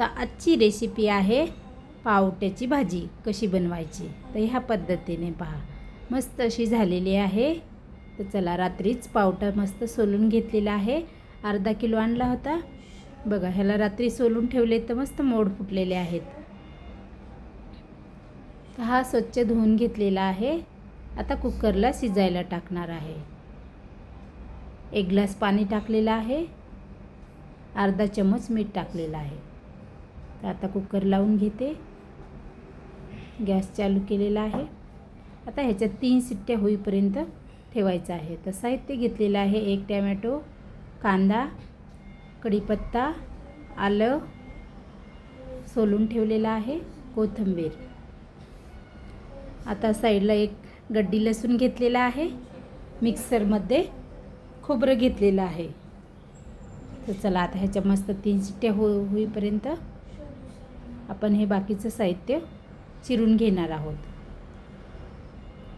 तर आजची रेसिपी आहे पावट्याची भाजी. कशी बनवायची? तर ह्या पद्धतीने पहा. मस्त अशी झालेली आहे. तर चला रात्रीच पावटा मस्त सोलून घेतलेला आहे. अर्धा किलो आणला होता. बघा ह्याला रात्री सोलून ठेवले तर मस्त मोड फुटलेले आहेत. तर हा स्वच्छ धुवून घेतलेला आहे. आता कुकरला शिजायला टाकणार आहे. एक ग्लास पाणी टाकलेलं आहे. अर्धा चमच मीठ टाकलेलं आहे. तर आता कुकर लावून घेते. गॅस चालू केलेला आहे. आता ह्याच्यात तीन सिट्ट्या होईपर्यंत ठेवायचं आहे. तर साहित्य घेतलेलं आहे. एक टॅमॅटो कांदा कढीपत्ता आलं सोलून ठेवलेलं आहे. कोथिंबीर. आता साईडला एक गड्डी लसूण घेतलेला आहे. मिक्सरमध्ये खोबरं घेतलेलं आहे. तर चला आता ह्याच्या मस्त तीन शिट्ट्या हो होईपर्यंत आपण हे बाकीचं साहित्य चिरून घेणार आहोत.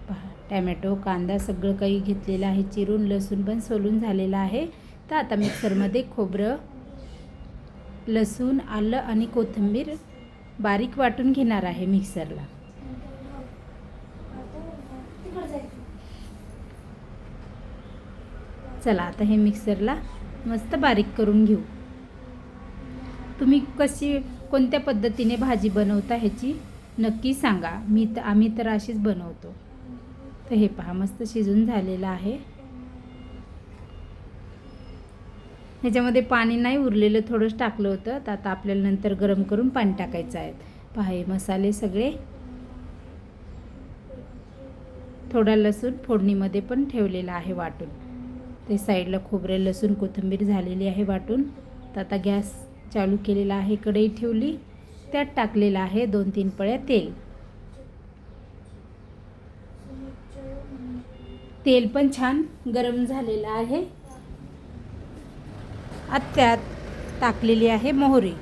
पहा टॅमॅटो कांदा सगळं काही घेतलेलं आहे चिरून लसूण पण सोलून झालेलं आहे. तर आता मिक्सरमध्ये खोबरं लसूण आलं आणि कोथिंबीर बारीक वाटून घेणार आहे मिक्सरला. चला आता हे मिक्सरला मस्त बारीक करून घेऊ. तुम्ही कशी कोणत्या पद्धतीने भाजी बनवता ह्याची नक्की सांगा. मी तर आम्ही तर अशीच बनवतो. तर हे पहा मस्त शिजून झालेलं आहे. ह्याच्यामध्ये पाणी नाही उरलेलं थोडंच टाकलं होतं. तर आता आपल्याला नंतर गरम करून पाणी टाकायचं आहे. पहा हे मसाले सगळे. थोडा लसूण फोडणीमध्ये पण ठेवलेला आहे वाटून. ते साईडला खोबरे लसूण कोथिंबीर झालेली आहे वाटून. तर आता गॅस चालू केलेला आहे. कढई ठेवली त्यात टाकलेलं आहे दोन तीन पळ्या तेल. तेल पण छान गरम झालेलं आहे. आता त्यात टाकलेली आहे मोहरी.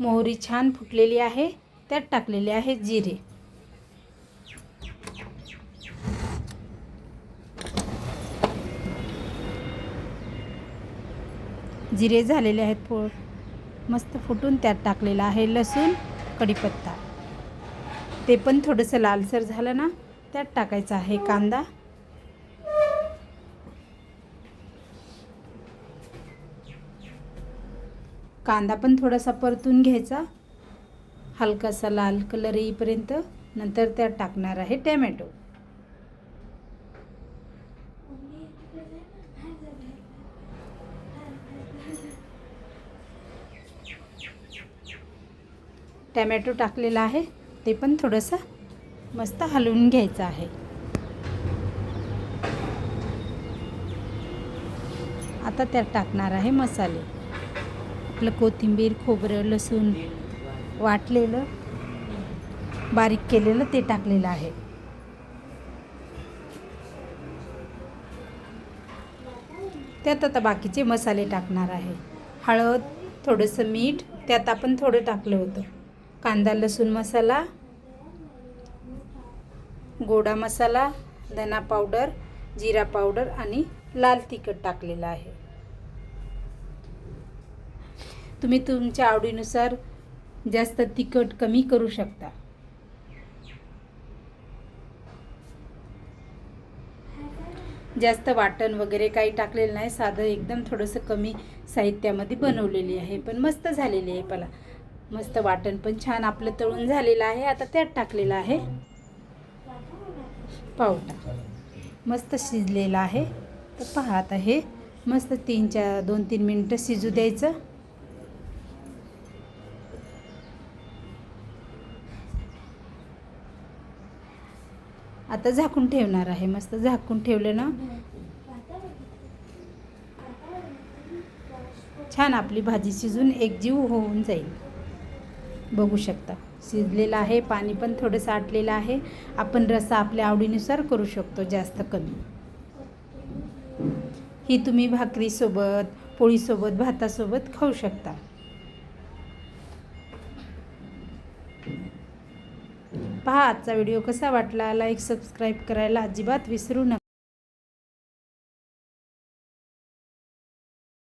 मोहरी छान फुटलेली आहे. त्यात टाकलेले आहे जिरे. जिरे झालेले आहेत फो मस्त फुटून त्यात टाकलेलं आहे लसूण कढीपत्ता. ते पण थोडंसं लालसर झालं ना त्यात टाकायचं आहे कांदा. कांदा पण थोडासा परतून घ्यायचा. हलकासा लाल कलर येईपर्यंत. नंतर त्यात टाकणार आहे टॅमॅटो. टॅमॅटो टाकलेला आहे. ते पण थोडंसं मस्त हलवून घ्यायचं आहे. आता त्यात टाकणार आहे मसाले. आपलं कोथिंबीर खोबरं लसूण वाटलेलं बारीक केलेलं ते टाकलेलं आहे. त्यात आता बाकीचे मसाले टाकणार आहे. हळद थोडंसं मीठ त्यात आपण थोडं टाकलं होतं. कांदा लसूण मसाला गोडा मसाला धना पावडर जिरा पावडर आणि लाल तिखट टाकलेलं आहे. तुम्ही तुमच्या आवडीनुसार जास्त तिखट कमी करू शकता. जास्त वाटण वगैरे काही टाकलेलं नाही. साधं एकदम थोडंसं कमी साहित्यामध्ये बनवलेली आहे. पण मस्त झालेली आहे. मला मस्त वाटण पण छान आपलं तळून झालेलं आहे आता त्यात टाकलेलं आहे. पावटा. मस्त शिजलेला आहे. तर पहा आता हे मस्त तीन चार दोन तीन मिनटं शिजू द्यायचं. आता झाकून ठेवणार आहे मस्त झाकून ठेवलं ना. छान आपली भाजी शिजून एकजीव होऊन जाईल. बघू शकता. शिजलेलं आहे पाणी पण थोडं साठलेलं आहे. आपण रस्सा आपल्या आवडीनुसार करू शकतो जास्त कमी. ही तुम्ही भाकरीसोबत पोळीसोबत भातासोबत खाऊ शकता. पहा आजचा व्हिडिओ कसा वाटला? लाईक सबस्क्राईब करायला अजिबात विसरू नका.